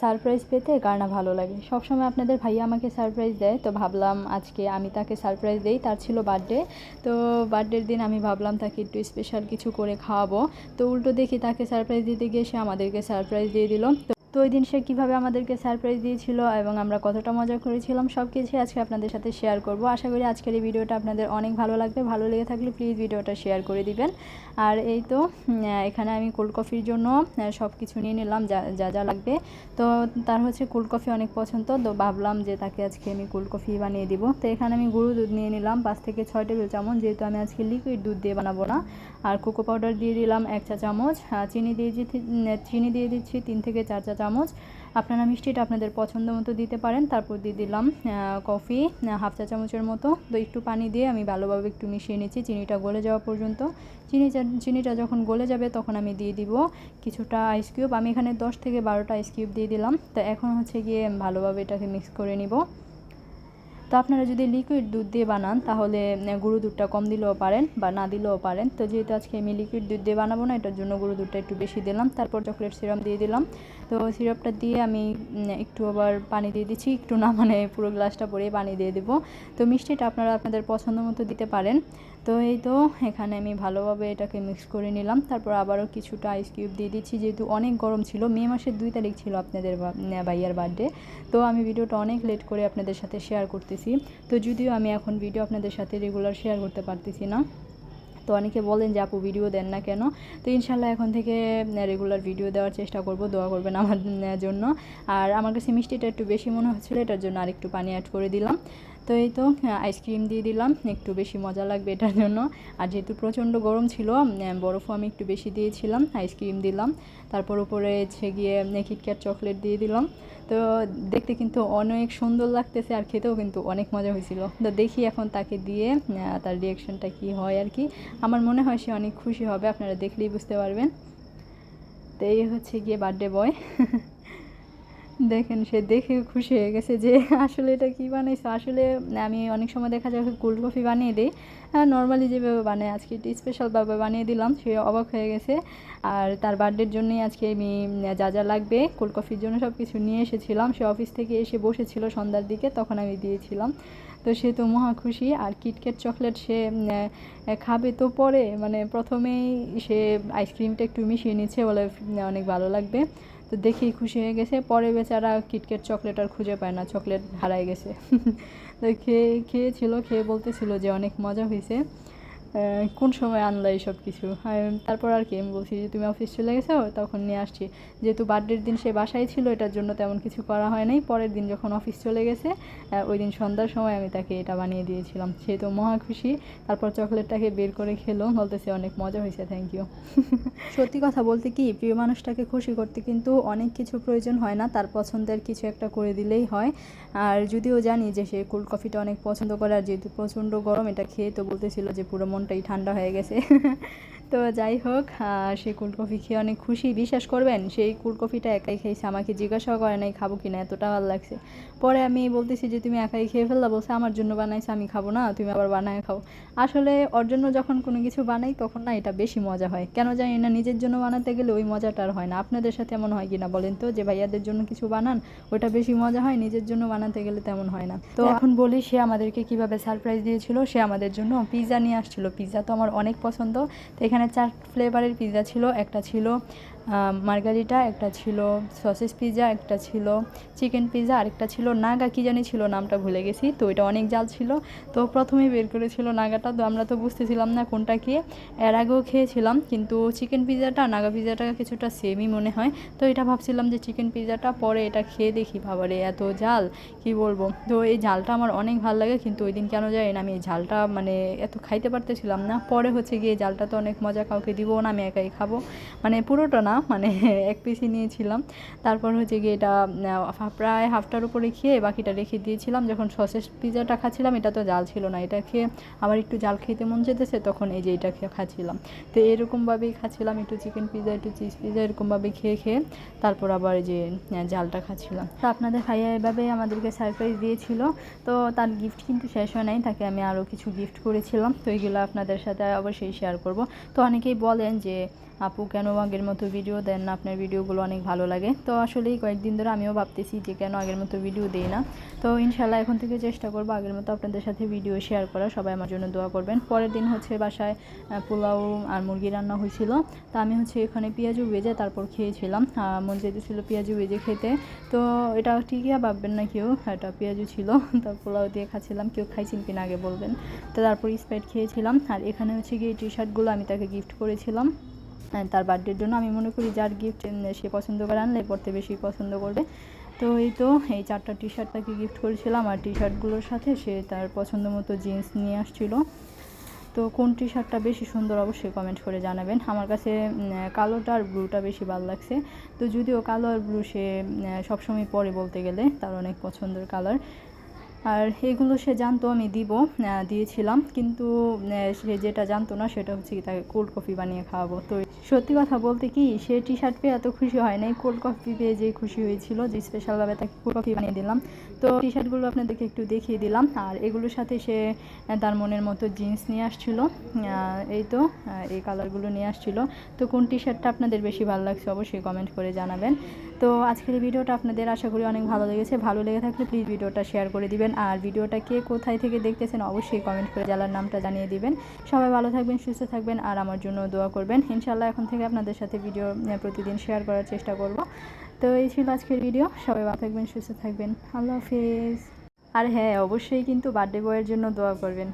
Surprise পেতে কার না ভালো লাগে। সবসময় আপনাদের ভাইয়া আমাকে সারপ্রাইজ দেয়, তো ভাবলাম আজকে আমি তাকে সারপ্রাইজ দেই, তার ছিল বার্থডে। তো বার্থডের দিন আমি ভাবলাম তাকে একটু স্পেশাল কিছু করে খাওয়াবো। তো উল্টো দেখি তাকে সারপ্রাইজ দিতে গিয়ে সে আমাদেরকে সারপ্রাইজ দিয়ে দিল। তো তো ওই দিন সে কীভাবে আমাদেরকে সারপ্রাইজ দিয়েছিল এবং আমরা কতটা মজা করেছিলাম সব কিছুই আজকে আপনাদের সাথে শেয়ার করব। আশা করি আজকের এই ভিডিওটা আপনাদের অনেক ভালো লাগবে। ভালো লেগে থাকলে প্লিজ ভিডিওটা শেয়ার করে দিবেন। আর এই তো এখানে আমি কোল্ড কফির জন্য সব কিছু নিয়ে নিলাম, যা যা যা লাগবে। তো তার হচ্ছে কোল্ড কফি অনেক পছন্দ, তো ভাবলাম যে তাকে আজকে আমি কোল্ড কফি বানিয়ে দিব। তো এখানে আমি গরু দুধ নিয়ে নিলাম, পাঁচ থেকে ছয় টেবিল চামচ, যেহেতু আমি আজকে লিকুইড দুধ দিয়ে বানাবো না। আর কোকো পাউডার দিয়ে দিলাম এক চা চামচ। চিনি দিয়ে চিনি দিয়ে দিচ্ছি তিন থেকে চার চা চামচ। আপনারা মিষ্টিটা আপনাদের পছন্দ মতো দিতে পারেন। তারপর দিয়ে দিলাম কফি, হাফ চা চামচের মতো। তো একটু পানি দিয়ে আমি ভালোভাবে একটু মিশিয়ে নিচ্ছি। চিনিটা গলে যাওয়া পর্যন্ত। চিনি চিনিটা যখন গলে যাবে তখন আমি দিয়ে দিব কিছুটা আইস কিউব আমি এখানে দশ থেকে বারোটা আইস কিউব দিয়ে দিলাম। তো এখন হচ্ছে গিয়ে ভালোভাবে এটাকে মিক্স করে নিব। তো আপনারা যদি লিকুইড দুধ দিয়ে বানান, তাহলে গরু দুধটা কম দিলেও পারেন বা না দিলেও পারেন। তো যেহেতু আজকে আমি লিকুইড দুধ দিয়ে বানাবো না, এটার জন্য গরু দুধটা একটু বেশি দিলাম। তারপর চকলেট সিরাপ দিয়ে দিলাম, তো সিরাপটা দিয়ে আমি একটু আবার পানি দিয়ে দিচ্ছি। একটু না মানে পুরো গ্লাসটা পরে পানি দিয়ে দেবো। তো মিষ্টিটা আপনারা আপনাদের পছন্দ মতো দিতে পারেন। তো এই তো, এখানে আমি ভালোভাবে এটাকে মিক্স করে নিলাম। তারপর আবারও কিছুটা আইস কিউব দিয়ে দিচ্ছি, যেহেতু অনেক গরম ছিল। মে মাসের দুই তারিখ ছিল আপনাদের ভাইয়ার বার্থডে তো আমি ভিডিওটা অনেক লেট করে আপনাদের সাথে শেয়ার করতেছি। তো যদিও আমি এখন ভিডিও আপনাদের সাথে রেগুলার শেয়ার করতে পারতেছি না। তো অনেকে বলেন যে, আপু ভিডিও দেন না কেন? তো ইনশাল্লাহ এখন থেকে রেগুলার ভিডিও দেওয়ার চেষ্টা করব। দোয়া করবেন আমার জন্য। আর আমার কাছে মিষ্টিটা একটু বেশি মনে হচ্ছিল, এটার জন্য আরেকটু পানি অ্যাড করে দিলাম। তো এই তো আইসক্রিম দিয়ে দিলাম, একটু বেশি মজা লাগবে এটার জন্য। আর যেহেতু প্রচণ্ড গরম ছিল বরফও আমি একটু বেশি দিয়েছিলাম আইসক্রিম দিলাম। তারপর উপরে হচ্ছে গিয়ে কিটক্যাট চকলেট দিয়ে দিলাম। তো দেখতে কিন্তু অনেক সুন্দর লাগতেছে আর খেতেও কিন্তু অনেক মজা হয়েছিল। তো দেখি এখন তাকে দিয়ে তার রিয়াকশনটা কি হয় আর কি। আমার মনে হয় সে অনেক খুশি হবে, আপনারা দেখলেই বুঝতে পারবেন। তো এই হচ্ছে গিয়ে বার্থডে বয় দেখেন, সে দেখে খুশি হয়ে গেছে যে আসলে এটা কি বানাইছো? আসলে আমি অনেক সময় দেখা যায় কোল্ড কফি বানিয়ে দিই। নর্মালি যেভাবে বানাই, আজকে একটু স্পেশালভাবে বানিয়ে দিলাম, সে অবাক হয়ে গেছে। আর তার বার্থডের জন্যই আজকে আমি যা যা লাগবে কোল্ড কফির জন্য সব কিছু নিয়ে এসেছিলাম। সে অফিস থেকে এসে বসেছিল সন্ধ্যার দিকে, তখন আমি দিয়েছিলাম। তো সে তো মহা খুশি। আর কিটক্যাট চকলেট সে খাবে তো পরে মানে প্রথমেই সে আইসক্রিমটা একটু মিশিয়ে নিচ্ছে বলে অনেক ভালো লাগবে। তো দেখি খুশি হয়ে গেছে। পরে বেচারা কিটকেট চকলেট আর খুঁজে পায় না চকলেট হারায় গেছে। তো খেয়ে, খেয়েছিল, খেয়ে বলতেছিল যে অনেক মজা হয়েছে কোন সময় আনলা এইসব কিছু? তারপর আর কি আমি বলছি যে, তুমি অফিস চলে গেছো, তখন নিয়ে আসছি। যেহেতু বার্থডের দিন সে বাসায় ছিল, এটার জন্য তেমন কিছু করা হয় নাই। পরের দিন যখন অফিস চলে গেছে ওই দিন সন্ধ্যার সময় আমি তাকে এটা বানিয়ে দিয়েছিলাম। সে তো মহা খুশি। তারপর চকলেটটাকে বের করে খেলো। বলতেছে, অনেক মজা হয়েছে থ্যাংক ইউ সত্যি কথা বলতে কি, প্রিয় মানুষটাকে খুশি করতে কিন্তু অনেক কিছু প্রয়োজন হয় না। তার পছন্দের কিছু একটা করে দিলেই হয়। আর যদিও জানি যে, সে কোল্ড কফিটা অনেক পছন্দ করে, আর যেহেতু প্রচণ্ড গরম, এটা খেয়ে তো বলতেছিল যে, পুরো মনটাই ঠান্ডা হয়ে গেছে। তো যাই হোক সেই কোল্ড কফি খেয়ে অনেক খুশি। বিশ্বাস করবেন, সেই কোল্ড কফিটা একাই খেয়েছে। আমাকে জিজ্ঞাসাও করে নাই, খাব কি না এতটা ভালো লাগছে। পরে আমি বলতেছি যে, তুমি একাই খেয়ে ফেললা? বলছে, আমার জন্য বানাইছে, আমি খাব না, তুমি আবার বানায় খাও। আসলে ওর জন্য যখন কোনো কিছু বানাই, তখন না এটা বেশি মজা হয়। কেন জানি না, নিজের জন্য বানাতে গেলে ওই মজাটা আর হয় না। আপনাদের সাথে এমন হয় কিনা বলেন তো? যে, ভাইয়াদের জন্য কিছু বানান, ওটা বেশি মজা হয়, নিজের জন্য বানাতে গেলে তেমন হয় না। তো এখন বলি, সে আমাদেরকে কীভাবে সারপ্রাইজ দিয়েছিল, সে আমাদের জন্য পিৎজা নিয়ে আসছিল। পিৎজা তো আমার অনেক পছন্দ। তো এখানে চার ফ্লেভারের পিৎজা ছিল একটা ছিল মার্গারিটা, একটা ছিল সসেস পিৎজা একটা ছিল চিকেন পিৎজা আরেকটা ছিল নাগা, কি জানি ছিল নামটা ভুলে গেছি। তো এটা অনেক জাল ছিল। তো প্রথমেই বের করেছিল নাগাটা। তো আমরা তো বুঝতেছিলাম না কোনটা কি। এর আগেও খেয়েছিলাম, কিন্তু চিকেন পিৎজাটা নাগা পিৎজাটা কিছুটা সেমই মনে হয়। তো এটা ভাবছিলাম যে চিকেন পিৎজাটা পরে এটা খেয়ে দেখি। বাবারে, এত জাল! কি বলব? তো এই জালটা আমার অনেক ভালো লাগে, কিন্তু ওই দিন কেন জানি না আমি এই ঝালটা মানে এত খাইতে পারতেছিলাম না। পরে হচ্ছে গিয়ে জালটা তো অনেক মজা, কাউকে দিবও না, আমি একাই খাব। মানে পুরোটা না মানে এক পিসই নিয়েছিলাম। তারপর হচ্ছে গিয়ে এটা প্রায় হাফটার উপরে খেয়ে বাকিটা রেখে দিয়েছিলাম। যখন সসেস পিৎজাটা খাচ্ছিলাম, এটা তো জাল ছিল না। এটা খেয়ে আবার একটু জাল খেতে মন যেতেছে, তখন এই যে এটা খেয়ে খাচ্ছিলাম। তো এরকমভাবেই খাচ্ছিলাম, একটু চিকেন পিৎজা একটু চিজ পিৎজা এরকমভাবে খেয়ে খেয়ে তারপর আবার যে জালটা খাচ্ছিলাম। তো আপনাদের ভাইয়া এভাবে আমাদেরকে সারপ্রাইজ দিয়েছিল। তো তার গিফট কিন্তু শেষ হয় নাই, তাকে আমি আরও কিছু গিফট করেছিলাম। তো এইগুলো আপনাদের সাথে অবশ্যই শেয়ার করব। তো অনেকেই বলেন যে আপু কেন আগের মতো ভিডিও দেন না? আপনার ভিডিওগুলো অনেক ভালো লাগে। তো আসলেই কয়েকদিন ধরে আমিও ভাবতেছি যে কেন আগের মতো ভিডিও দিই না। তো ইনশাল্লাহ এখন থেকে চেষ্টা করব আগের মতো আপনাদের সাথে ভিডিও শেয়ার করা। সবাই আমার জন্য দোয়া করবেন। পরের দিন হচ্ছে বাসায় পোলাও আর মুরগি রান্না হয়েছিল। তা আমি হচ্ছে এখানে পেঁয়াজু ভেজে তারপর খেয়েছিলাম। মন যেতেছিল পেঁয়াজু ভেজে খেতে। তো এটা ঠিকই ভাববেন না কেউ, এটা পেঁয়াজু ছিল। তো পোলাও দিয়ে খাচ্ছিলাম। কেউ খাইছেন কিনা আগে বলবেন। তো তারপর স্প্রাইট খেয়েছিলাম। আর এখানে হচ্ছে গিয়ে টি শার্টগুলো আমি তাকে গিফট করেছিলাম। তার বার্থডের জন্য আমি মনে করি যার গিফট সে পছন্দ করে আনলে পড়তে বেশি পছন্দ করবে। তো এই তো, এই চারটা টি শার্ট তাকে গিফট করেছিলাম আর টি শার্টগুলোর সাথে সে তার পছন্দ মতো জিন্স নিয়ে আসছিল। তো কোন টি শার্টটা বেশি সুন্দর অবশ্যই কমেন্ট করে জানাবেন। আমার কাছে কালোটা আর ব্লুটা বেশি ভালো লাগছে। তো যদিও কালো আর ব্লু সে সবসময় পরে বলতে গেলে তার অনেক পছন্দের কালার আর এগুলো সে জানতো, আমি দিব দিয়েছিলাম। কিন্তু সে যেটা জানতো না, সেটা হচ্ছে কি, তাকে কোল্ড কফি বানিয়ে খাওয়াবো। তো সত্যি কথা বলতে কি, সে টি শার্ট পেয়ে এত খুশি হয় নাই। কোল্ড কফি পেয়ে যে খুশি হয়েছিল, যে স্পেশালভাবে তাকে কোল্ড কফি বানিয়ে দিলাম। তো টি শার্টগুলো আপনাদেরকে একটু দেখিয়ে দিলাম। আর এগুলোর সাথে সে তার মনের মতো জিন্স নিয়ে আসছিল। এই তো এই কালারগুলো নিয়ে আসছিল। তো কোন টি শার্টটা আপনাদের বেশি ভালো লাগছে, অবশ্যই কমেন্ট করে জানাবেন। তো আজকের ভিডিওটা আপনাদের আশা করি অনেক ভালো লেগেছে। ভালো লেগে থাকলে প্লিজ ভিডিওটা শেয়ার করে দিবেন। আর ভিডিওটা কে কোথায় থেকে দেখতেছেন অবশ্যই কমেন্ট করে জেলার নামটা জানিয়ে দিবেন। সবাই ভালো থাকবেন, সুস্থ থাকবেন, আর আমার জন্য দোয়া করবেন। ইনশাল্লাহ এখন থেকে আপনাদের সাথে ভিডিও প্রতিদিন শেয়ার করার চেষ্টা করব। তো এই ছিল আজকের ভিডিও সবাই ভালো থাকবেন, সুস্থ থাকবেন। আল্লাহ হাফিজ। আর হ্যাঁ অবশ্যই কিন্তু বার্থডে বয়ের জন্য দোয়া করবেন।